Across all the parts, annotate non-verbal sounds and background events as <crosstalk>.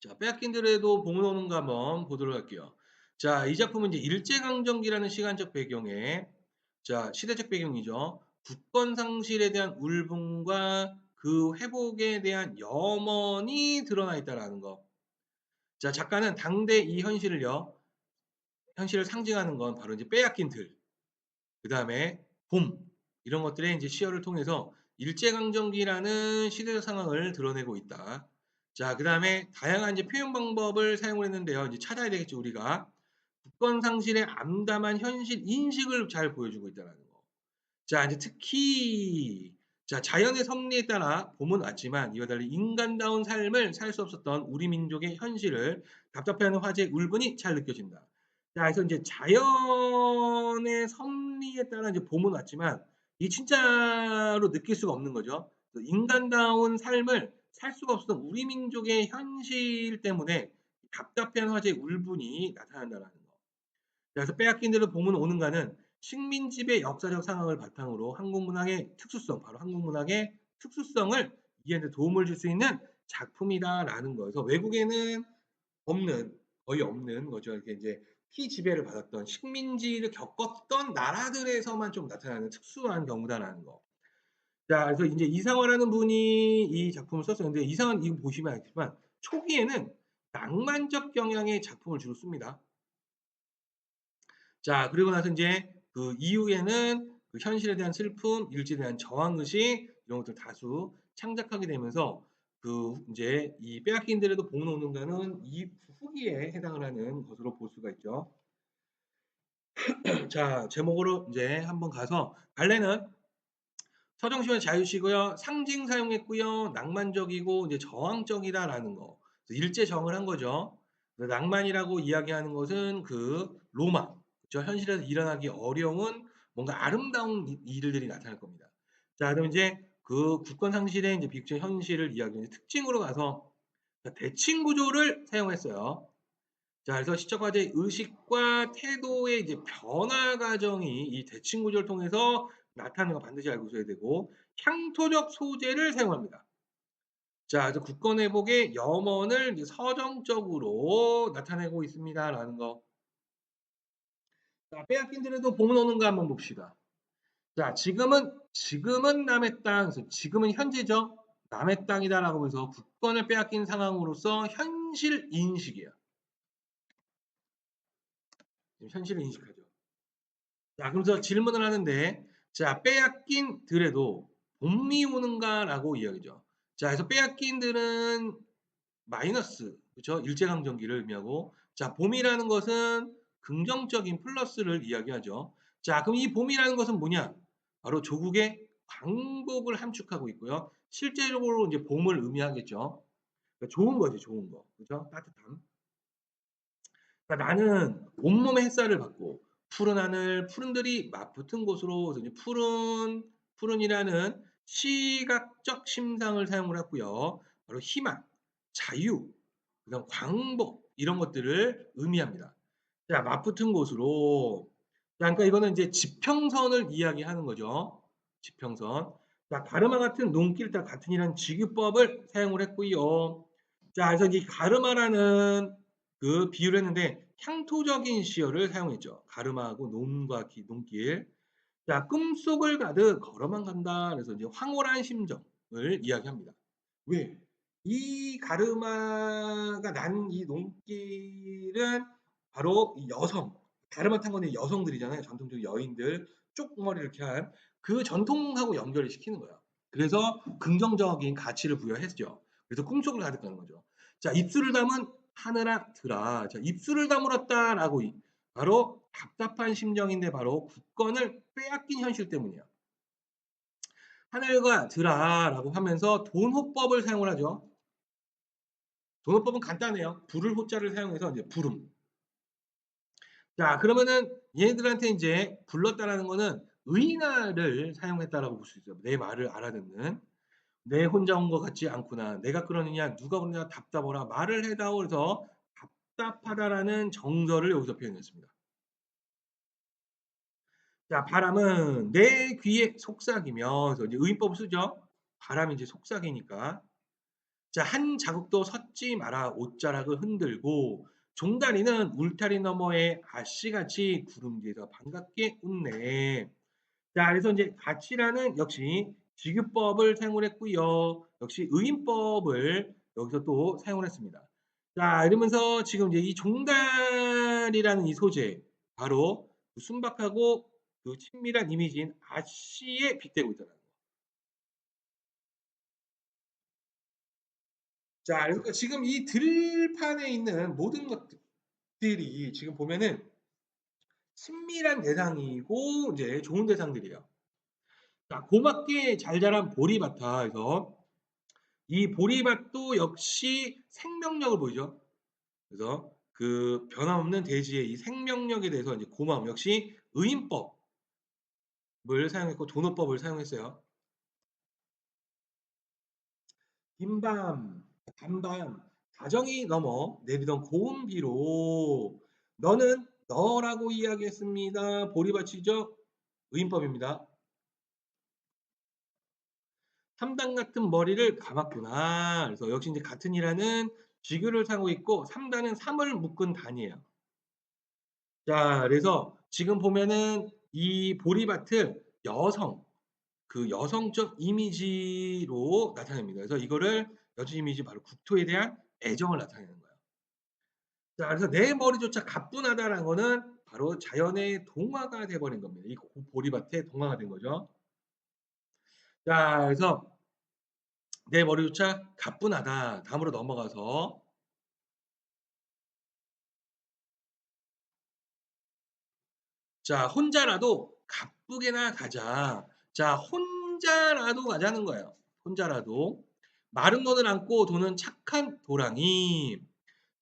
자, 빼앗긴들에도 봄은 오는가 한번 보도록 할게요. 자, 이 작품은 이제 일제강점기라는 시간적 배경에 자, 시대적 배경이죠. 국권 상실에 대한 울분과 그 회복에 대한 염원이 드러나 있다라는 거. 자, 작가는 당대 이 현실을요. 현실을 상징하는 건 바로 이제 빼앗긴 들. 그다음에 봄 이런 것들의 이제 시어를 통해서 일제강점기라는 시대적 상황을 드러내고 있다. 자, 그 다음에 다양한 이제 표현 방법을 사용을 했는데요. 이제 찾아야 되겠죠, 우리가. 국권 상실의 암담한 현실 인식을 잘 보여주고 있다는 거. 자, 이제 특히 자, 자연의 섭리에 따라 봄은 왔지만 이와 달리 인간다운 삶을 살 수 없었던 우리 민족의 현실을 답답해하는 화제의 울분이 잘 느껴진다. 자, 그래서 이제 자연의 섭리에 따라 이제 봄은 왔지만 이 진짜로 느낄 수가 없는 거죠. 인간다운 삶을 살 수가 없었던 우리 민족의 현실 때문에 답답해하는 화제의 울분이 나타난다는 거. 그래서 빼앗긴 대로 봄은 오는가는 식민지배 역사적 상황을 바탕으로 한국 문학의 특수성, 바로 한국 문학의 특수성을 이해하는 데 도움을 줄 수 있는 작품이다라는 거여서 외국에는 없는 거의 없는 거죠. 이렇게 이제 피 지배를 받았던 식민지를 겪었던 나라들에서만 좀 나타나는 특수한 경우다라는 거. 자, 그래서 이제 이상화라는 분이 이 작품을 썼어요. 근데 이상화 이거 보시면 알겠지만 초기에는 낭만적 경향의 작품을 주로 씁니다. 자, 그리고 나서 이제 그 이후에는 그 현실에 대한 슬픔, 일지에 대한 저항 의식 이런 것들 다수 창작하게 되면서 그 이제 이 빼앗긴들에도 오는가는 이 후기에 해당을 하는 것으로 볼 수가 있죠. <clears throat> 자, 제목으로 이제 한번 가서 발레는 서정시와 자유시고요. 상징 사용했고요. 낭만적이고 이제 저항적이다라는 거. 일제 정을 한 거죠. 낭만이라고 이야기하는 것은 그 로마, 저 현실에서 일어나기 어려운 뭔가 아름다운 일들이 나타날 겁니다. 자, 그럼 이제 그 국권 상실의 이제 비극적 현실을 이야기하는 특징으로 가서 대칭 구조를 사용했어요. 자, 그래서 시적 과제의 의식과 태도의 이제 변화 과정이 이 대칭 구조를 통해서 나타나는 거 반드시 알고 있어야 되고 향토적 소재를 사용합니다. 자, 그래서 국권 회복의 염원을 서정적으로 나타내고 있습니다라는 거. 자, 빼앗긴 들에도 봄은 오는가 한번 봅시다. 자, 지금은 지금은 남의 땅, 지금은 현재죠. 남의 땅이다라고 하면서 국권을 빼앗긴 상황으로서 현실 인식이에요. 현실을 인식하죠. 자, 그러면서 질문을 하는데, 자, 빼앗긴 들에도 봄이 오는가라고 이야기죠. 자, 그래서 빼앗긴 들은 마이너스, 그렇죠? 일제강점기를 의미하고, 자, 봄이라는 것은 긍정적인 플러스를 이야기하죠. 자, 그럼 이 봄이라는 것은 뭐냐? 바로 조국의 광복을 함축하고 있고요. 실제적으로 이제 봄을 의미하겠죠. 그러니까 좋은 거지, 좋은 거. 그죠? 따뜻함. 그러니까 나는 온몸의 햇살을 받고 푸른 하늘, 푸른들이 맞붙은 곳으로 푸른, 푸른이라는 시각적 심상을 사용을 했고요. 바로 희망, 자유, 그다음 광복 이런 것들을 의미합니다. 자, 맞붙은 곳으로. 그러니까 이거는 이제 지평선을 이야기하는 거죠. 지평선. 자, 가르마 같은 논길과 같은 이란 직유법을 사용을 했고요. 자, 그래서 이 가르마라는 그 비유를 했는데 향토적인 시어를 사용했죠. 가르마하고 논과 기, 논길. 자, 꿈속을 가득 걸어만 간다. 그래서 이제 황홀한 심정을 이야기합니다. 왜? 이 가르마가 난이 논길은 바로 여성, 가르마 탄 거는 여성들이잖아요. 전통적 여인들, 쪽머리 이렇게 한 그 전통하고 연결을 시키는 거예요. 그래서 긍정적인 가치를 부여했죠. 그래서 꿈속을 가득하는 거죠. 자, 입술을 담은 들아. 자, 입술을 다물었다라고 바로 답답한 심정인데 바로 국권을 빼앗긴 현실 때문이야. 하늘과 들아라고 하면서 돈호법을 사용을 하죠. 돈호법은 간단해요. 불을 호자를 사용해서 이제 부름. 자, 그러면은 얘네들한테 이제 불렀다라는 거는 의인화를 사용했다라고 볼 수 있어요. 내 말을 알아듣는. 내 혼자 온 것 같지 않구나. 내가 그러느냐, 누가 그러냐, 답답하라. 말을 해다오. 그래서 답답하다라는 정서를 여기서 표현했습니다. 자, 바람은 내 귀에 속삭이며, 그래서 이제 의인법을 쓰죠. 바람이 이제 속삭이니까. 자, 한 자국도 섰지 마라 옷자락을 흔들고 종다리는 울타리 너머에 아씨같이 구름 뒤에서 반갑게 웃네. 자, 그래서 이제 가치라는 역시 지급법을 사용을 했고요. 역시 의인법을 여기서 또 사용을 했습니다. 자, 이러면서 지금 이제 이 종달이라는 이 소재, 바로 그 순박하고 그 친밀한 이미지인 아씨에 빗대고 있더라고요. 자, 그래서 지금 이 들판에 있는 모든 것들이 지금 보면은 친밀한 대상이고 이제 좋은 대상들이에요. 자, 고맙게 잘 자란 보리밭에서 이 보리밭도 역시 생명력을 보이죠. 그래서 그 변함없는 대지의 이 생명력에 대해서 이제 고마움 역시 의인법을 사용했고 도노법을 사용했어요. 긴밤, 단밤, 가정이 넘어 내리던 고운 비로 너는 너라고 이야기했습니다. 보리밭이죠? 의인법입니다. 삼단 같은 머리를 감았구나. 그래서 역시 이제 같은 이라는 지규를 사고 있고 3단은 3을 묶은 단이에요. 자, 그래서 지금 보면은 이 보리밭을 여성, 그 여성적 이미지로 나타냅니다. 그래서 이거를 여성 이미지 바로 국토에 대한 애정을 나타내는 거예요. 자, 그래서 내 머리조차 가뿐하다라는 거는 바로 자연의 동화가 돼버린 겁니다. 이 보리밭의 동화가 된 거죠. 자, 그래서 내 머리조차 가뿐하다. 다음으로 넘어가서 자, 혼자라도 가쁘게나 가자. 자, 혼자라도 가자는 거예요. 혼자라도. 마른 돈을 안고 도는 착한 도랑이.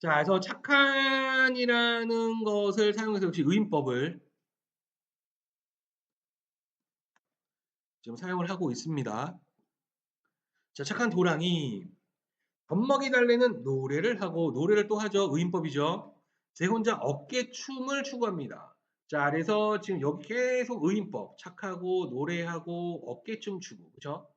자, 그래서 착한이라는 것을 사용해서 역시 의인법을 지금 사용을 하고 있습니다. 자, 착한 도랑이 젖먹이 달래는 노래를 하고 노래를 또 하죠. 의인법이죠. 제 혼자 어깨춤을 추구합니다. 자, 그래서 지금 여기 계속 의인법 착하고 노래하고 어깨춤 추고 그죠?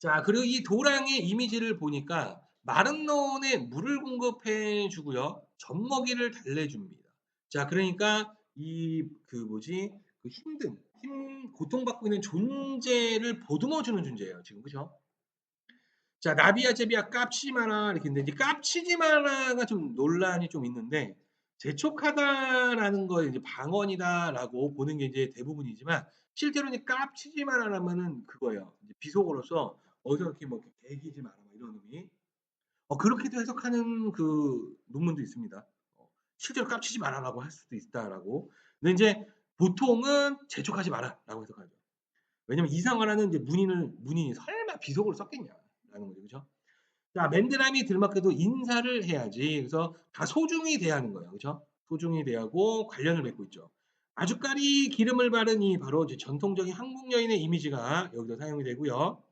자, 그리고 이 도랑의 이미지를 보니까 마른 논에 물을 공급해 주고요. 젖먹이를 달래줍니다. 자, 그러니까 이 그 뭐지? 그 힘든 힘 고통받고 있는 존재를 보듬어 주는 존재예요. 지금 그죠? 자, 나비야 제비야 깝치지 마라 이렇게 했는데 이제 깝치지 마라가 좀 논란이 좀 있는데 재촉하다라는 거 이제 방언이다라고 보는 게 이제 대부분이지만 실제로는 깝치지 마라라면은 그거예요. 이제 비속어로서 어디서 이렇게 뭐 개기지 마라 뭐 이런 의미. 어, 그렇게도 해석하는 그 논문도 있습니다. 어, 실제로 깝치지 마라라고 할 수도 있다라고. 근데 이제 보통은 재촉하지 마라 라고 해석하죠. 왜냐면 이상하라는 이제 문인을 문인이 설마 비속어를 썼겠냐 라는 거죠, 그렇죠? 자, 맨드라미 들막해도 인사를 해야지. 그래서 다 소중히 대하는 거예요, 그렇죠? 소중히 대하고 관련을 맺고 있죠. 아주까리 기름을 바른 이 바로 이제 전통적인 한국 여인의 이미지가 여기서 사용이 되고요.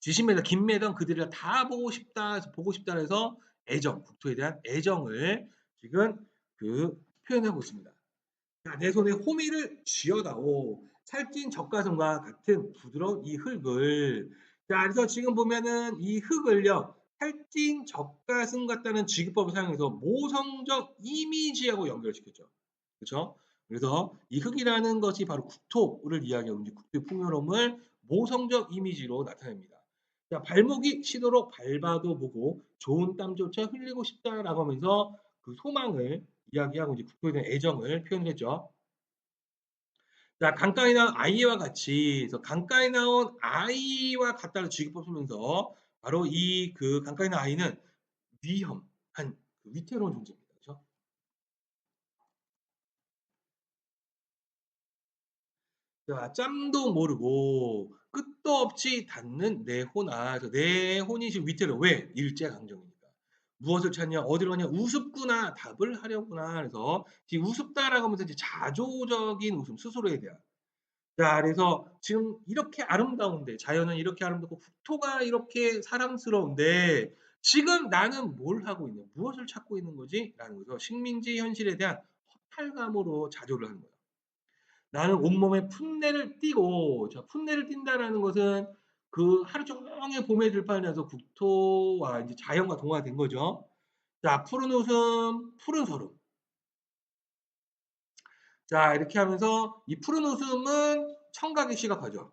지신매다 김매던 그들을 다 보고 싶다 보고 싶다 해서 애정 국토에 대한 애정을 지금 그 표현하고 있습니다. 자, 내 손에 호미를 쥐어다오 살찐 젖가슴과 같은 부드러운 이 흙을 자 그래서 지금 보면은 이 흙을요 살찐 젖가슴 같다는 지급법을 사용해서 모성적 이미지하고 연결시켰죠. 그렇죠? 그래서 이 흙이라는 것이 바로 국토를 이야기하고 국토의 풍요로움을 모성적 이미지로 나타냅니다. 자, 발목이 시도록 밟아도 보고 좋은 땀조차 흘리고 싶다라고 하면서 그 소망을 이야기하고 이제 국토에 대한 애정을 표현했죠. 자, 강가에 나온 아이와 같이 강가에 나온 아이와 같다는 지급법 쓰면서 바로 이 그 강가에 나온 아이는 위험한 그 위태로운 존재입니다. 그렇죠? 자, 짬도 모르고 끝도 없이 닿는 내 혼아. 내 혼이 지금 위태로워. 왜? 일제강점기니까. 무엇을 찾냐? 어디로 가냐? 우습구나. 답을 하려구나. 그래서 우습다라고 하면서 이제 자조적인 웃음, 스스로에 대한. 자, 그래서 지금 이렇게 아름다운데, 자연은 이렇게 아름답고, 국토가 이렇게 사랑스러운데, 지금 나는 뭘 하고 있냐? 무엇을 찾고 있는 거지? 라는 거죠. 식민지 현실에 대한 허탈감으로 자조를 하는 거예요. 나는 온몸에 풋내를 띠고, 자, 풋내를 띈다라는 것은 그 하루 종일 봄에 들판에서 국토와 이제 자연과 동화된 거죠. 자, 푸른 웃음, 푸른 서름. 자, 이렇게 하면서 이 푸른 웃음은 청각의 시각화죠.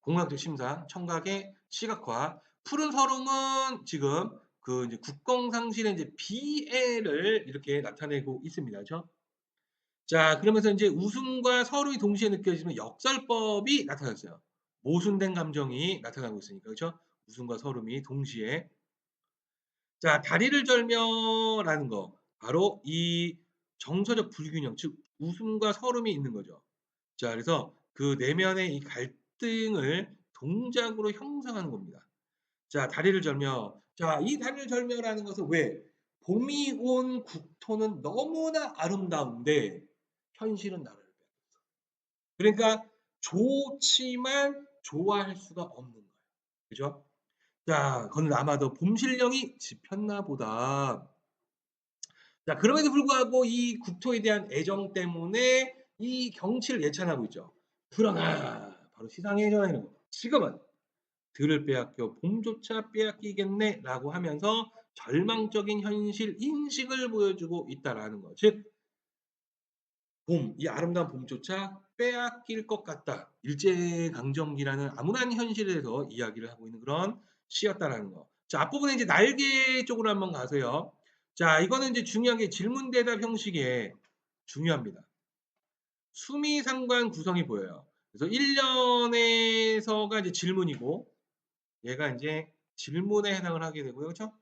공학적 심사, 청각의 시각화. 푸른 서름은 지금 그 이제 국공상실의 이제 비애를 이렇게 나타내고 있습니다. 그죠? 자, 그러면서 이제 웃음과 서름이 동시에 느껴지는 역설법이 나타났어요. 모순된 감정이 나타나고 있으니까. 그렇죠? 웃음과 서름이 동시에. 자, 다리를 절며라는 거. 바로 이 정서적 불균형, 즉 웃음과 서름이 있는 거죠. 자, 그래서 그 내면의 이 갈등을 동작으로 형성하는 겁니다. 자, 다리를 절며. 자, 이 다리를 절며라는 것은 왜? 봄이 온 국토는 너무나 아름다운데 현실은 나를 빼앗겼어. 그러니까 좋지만 좋아할 수가 없는 거예요. 그죠? 자, 그건 아마도 봄신령이 짚혔나 보다. 자, 그럼에도 불구하고 이 국토에 대한 애정 때문에 이 경치를 예찬하고 있죠. 그러나 바로 시상의 전하는 거. 지금은 들을 빼앗겨 봄조차 빼앗기겠네 라고 하면서 절망적인 현실 인식을 보여주고 있다라는 거. 즉 봄, 이 아름다운 봄조차 빼앗길 것 같다. 일제강점기라는 암울한 현실에서 이야기를 하고 있는 그런 시였다라는 거. 자, 앞부분에 이제 날개 쪽으로 한번 가세요. 자, 이거는 이제 중요한 게 질문 대답 형식에 중요합니다. 수미 상관 구성이 보여요. 그래서 1년에서가 이제 질문이고 얘가 이제 질문에 해당을 하게 되고요. 그렇죠?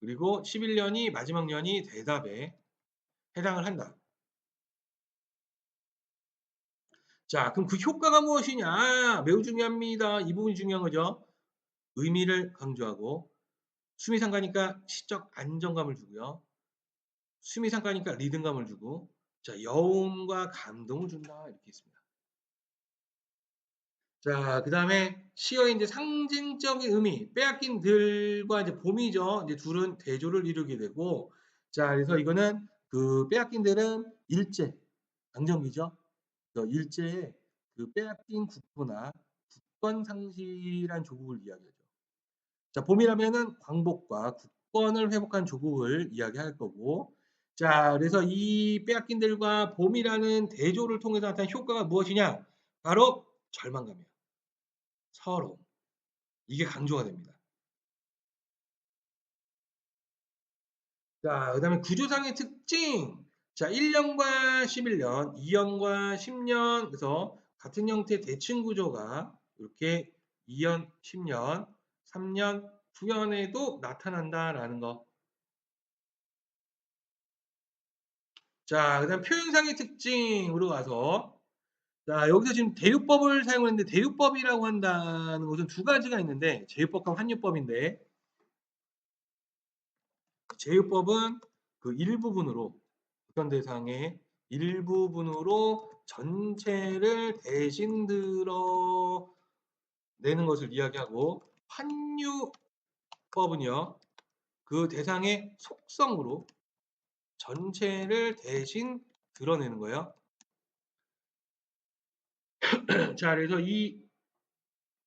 그리고 11년이 마지막 년이 대답에 해당을 한다. 자, 그럼 그 효과가 무엇이냐? 매우 중요합니다. 이 부분이 중요한 거죠. 의미를 강조하고 수미상가니까 시적 안정감을 주고요. 수미상가니까 리듬감을 주고 자, 여운과 감동을 준다. 이렇게 있습니다. 자, 그 다음에 시어의 이제 상징적인 의미, 빼앗긴 들과 이제 봄이죠. 이제 둘은 대조를 이루게 되고, 자, 그래서 이거는 그 빼앗긴 들은 일제, 강점기죠. 일제의 그 빼앗긴 국토나 국권 상실한 조국을 이야기하죠. 자, 봄이라면은 광복과 국권을 회복한 조국을 이야기할 거고, 자, 그래서 이 빼앗긴들과 봄이라는 대조를 통해서 나타난 효과가 무엇이냐? 바로 절망감이에요. 서러움. 이게 강조가 됩니다. 자, 그 다음에 구조상의 특징. 자, 1년과 11년, 2년과 10년, 그래서 같은 형태의 대칭 구조가 이렇게 2년, 10년, 3년, 9년에도 나타난다라는 거. 자, 그 다음 표현상의 특징으로 가서 자, 여기서 지금 대륙법을 사용했는데 대륙법이라고 한다는 것은 두 가지가 있는데 제휴법과 환유법인데 제휴법은 그 일부분으로 어떤 대상의 일부분으로 전체를 대신 들어 내는 것을 이야기하고 환유법은요. 그 대상의 속성으로 전체를 대신 드러내는 거예요. <clears throat> 자, 그래서 이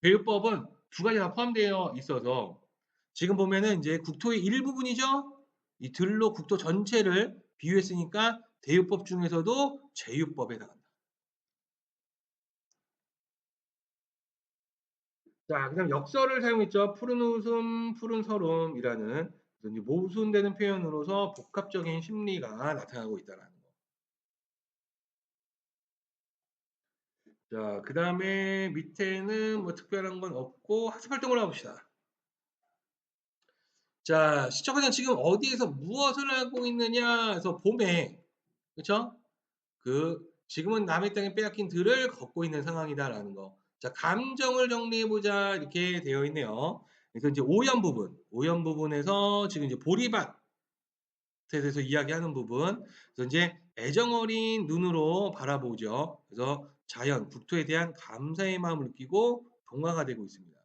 배유법은 두 가지 다 포함되어 있어서 지금 보면은 이제 국토의 일부분이죠. 이 들로 국토 전체를 비유했으니까 대유법 중에서도 제유법에 해당한다. 자, 그 다음 역설을 사용했죠. 푸른 웃음, 푸른 서름이라는 모순되는 표현으로서 복합적인 심리가 나타나고 있다는 거. 자, 그 다음에 밑에는 뭐 특별한 건 없고 학습 활동을 해봅시다. 자, 시청자는 지금 어디에서 무엇을 하고 있느냐 해서 봄에 그렇죠? 그 지금은 남의 땅에 빼앗긴 들을 걷고 있는 상황이다라는 거. 자, 감정을 정리해 보자 이렇게 되어 있네요. 그래서 이제 오연 부분, 오연 부분에서 지금 이제 보리밭에 대해서 이야기하는 부분. 그래서 이제 애정 어린 눈으로 바라보죠. 그래서 자연, 국토에 대한 감사의 마음을 느끼고 동화가 되고 있습니다.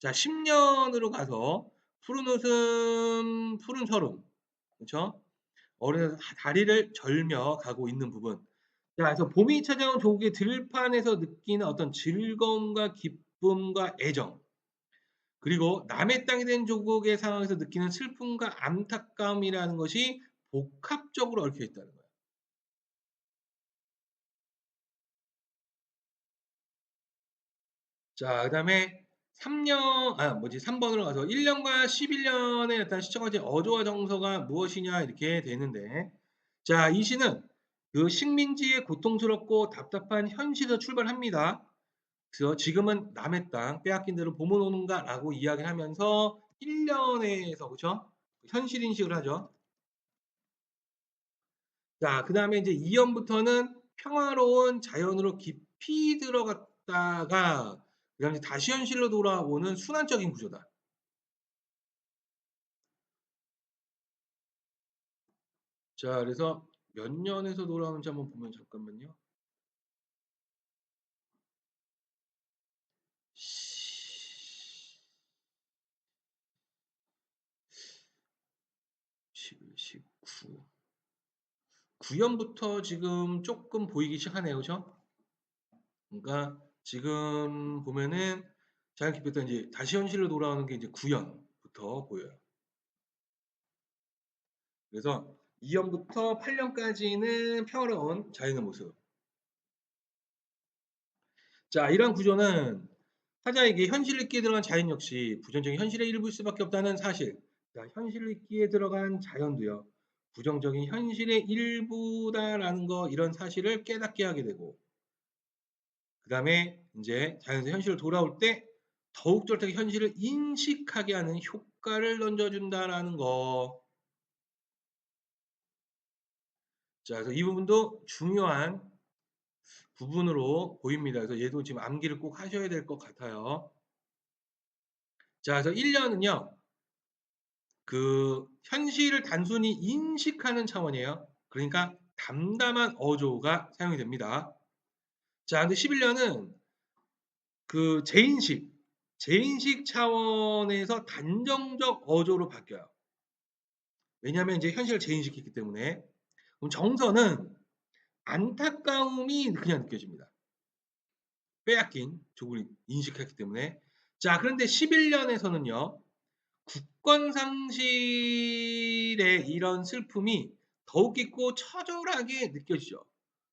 자, 10년으로 가서 푸른 웃음, 푸른 서름. 그렇죠? 어른에서 다리를 절며 가고 있는 부분. 자 그래서 봄이 찾아온 조국의 들판에서 느끼는 어떤 즐거움과 기쁨과 애정 그리고 남의 땅이 된 조국의 상황에서 느끼는 슬픔과 안타까움이라는 것이 복합적으로 얽혀 있다는 거예요. 자, 그 다음에 3년 아 뭐지 3번으로 가서 1년과 11년에 나타난 시청하지 어조와 정서가 무엇이냐 이렇게 되는데 자, 이 시는 그 식민지의 고통스럽고 답답한 현실에서 출발합니다. 그래서 지금은 남의 땅 빼앗긴 대로 봄은 오는가 라고 이야기를 하면서 1년에서 그죠? 현실 인식을 하죠. 자, 그 다음에 이제 2년부터는 평화로운 자연으로 깊이 들어갔다가 그 다음에 다시 현실로 돌아오는 순환적인 구조다. 자, 그래서 몇 년에서 돌아오는지 한번 보면 잠깐만요. 11, 19 9년부터 지금 조금 보이기 시작하네요. 그죠? 그러니까 지금 보면은 자연 기피부터 이제 다시 현실로 돌아오는 게 이제 9년부터 보여요. 그래서 2년부터 8년까지는 평화로운 자연의 모습. 자, 이러한 구조는 타자에게 현실 있기에 들어간 자연 역시 부정적인 현실의 일부일 수밖에 없다는 사실. 자, 현실 있기에 들어간 자연도요. 부정적인 현실의 일부다라는 거 이런 사실을 깨닫게 하게 되고 그 다음에 이제 자연에서 현실로 돌아올 때 더욱 쫄딱 현실을 인식하게 하는 효과를 던져준다라는 거. 자, 그래서 이 부분도 중요한 부분으로 보입니다. 그래서 얘도 지금 암기를 꼭 하셔야 될 것 같아요. 자, 그래서 1년은요. 그 현실을 단순히 인식하는 차원이에요. 그러니까 담담한 어조가 사용이 됩니다. 자, 근데 11년은 그 재인식, 재인식 차원에서 단정적 어조로 바뀌어요. 왜냐하면 이제 현실을 재인식했기 때문에. 그럼 정서는 안타까움이 그냥 느껴집니다. 빼앗긴 조국을 인식했기 때문에. 자, 그런데 11년에서는요. 국권 상실의 이런 슬픔이 더욱 깊고 처절하게 느껴지죠.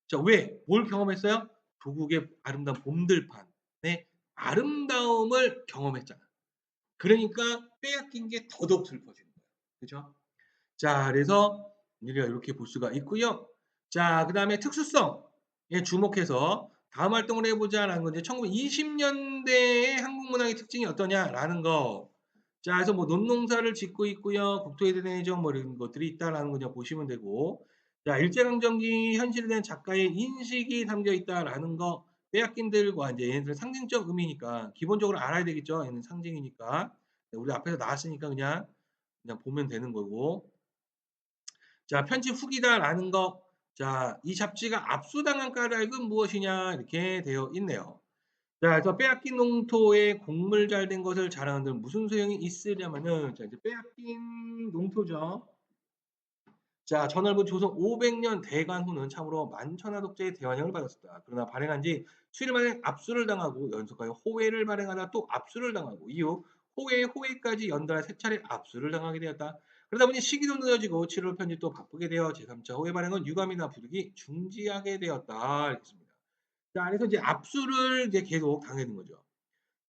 자, 왜? 뭘 경험했어요? 조국의 아름다운 봄들판의 아름다움을 경험했잖아. 그러니까 빼앗긴 게 더더욱 슬퍼지는 거예요. 그죠? 자, 그래서 우리가 이렇게 볼 수가 있고요. 자, 그 다음에 특수성에 주목해서 다음 활동을 해보자라는 건데 1920년대의 한국 문학의 특징이 어떠냐라는 거 자, 그래서 뭐 논농사를 짓고 있고요. 국토에 대한 애정 뭐 이런 것들이 있다라는 거 보시면 되고. 자, 일제강점기 현실에 대한 작가의 인식이 담겨 있다라는 거 빼앗긴들과 이제 얘네들 상징적 의미니까 기본적으로 알아야 되겠죠. 얘는 상징이니까. 우리 앞에서 나왔으니까 그냥 그냥 보면 되는 거고. 자, 편집 후기다라는 거. 자, 이 잡지가 압수당한 까닭은 무엇이냐 이렇게 되어 있네요. 자, 그래서 빼앗긴 농토에 곡물 잘 된 것을 자랑하는 무슨 소용이 있으려면은 자, 이제 빼앗긴 농토죠. 자, 전월부 조선 500년 대관 후는 참으로 만천하 독재의 대환영을 받았었다. 그러나 발행한 지 수일 만에 압수를 당하고 연속하여 호회를 발행하다 또 압수를 당하고 이후 호회, 호회까지 연달아 세 차례 압수를 당하게 되었다. 그러다 보니 시기도 늦어지고 7월 편집도 바쁘게 되어 제3차 호회 발행은 유감이나 부득이 중지하게 되었다. 이렇습니다. 자, 그래서 이제 압수를 이제 계속 당하는 거죠.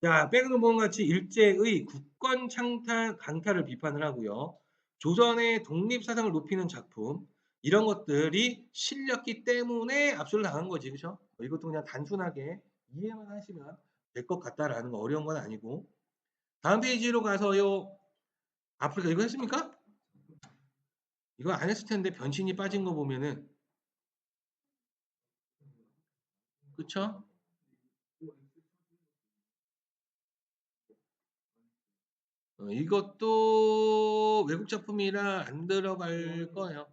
자, 백은본 같이 일제의 국권 창탈 강탈을 비판을 하고요. 조선의 독립 사상을 높이는 작품 이런 것들이 실렸기 때문에 압수를 당한 거지, 그렇죠? 이것도 그냥 단순하게 이해만 하시면 될 것 같다라는 거 어려운 건 아니고. 다음 페이지로 가서요. 아프리카 이거 했습니까? 이거 안 했을 텐데 변신이 빠진 거 보면은 그쵸? 어, 이것도 외국 작품이라 안 들어갈 거예요.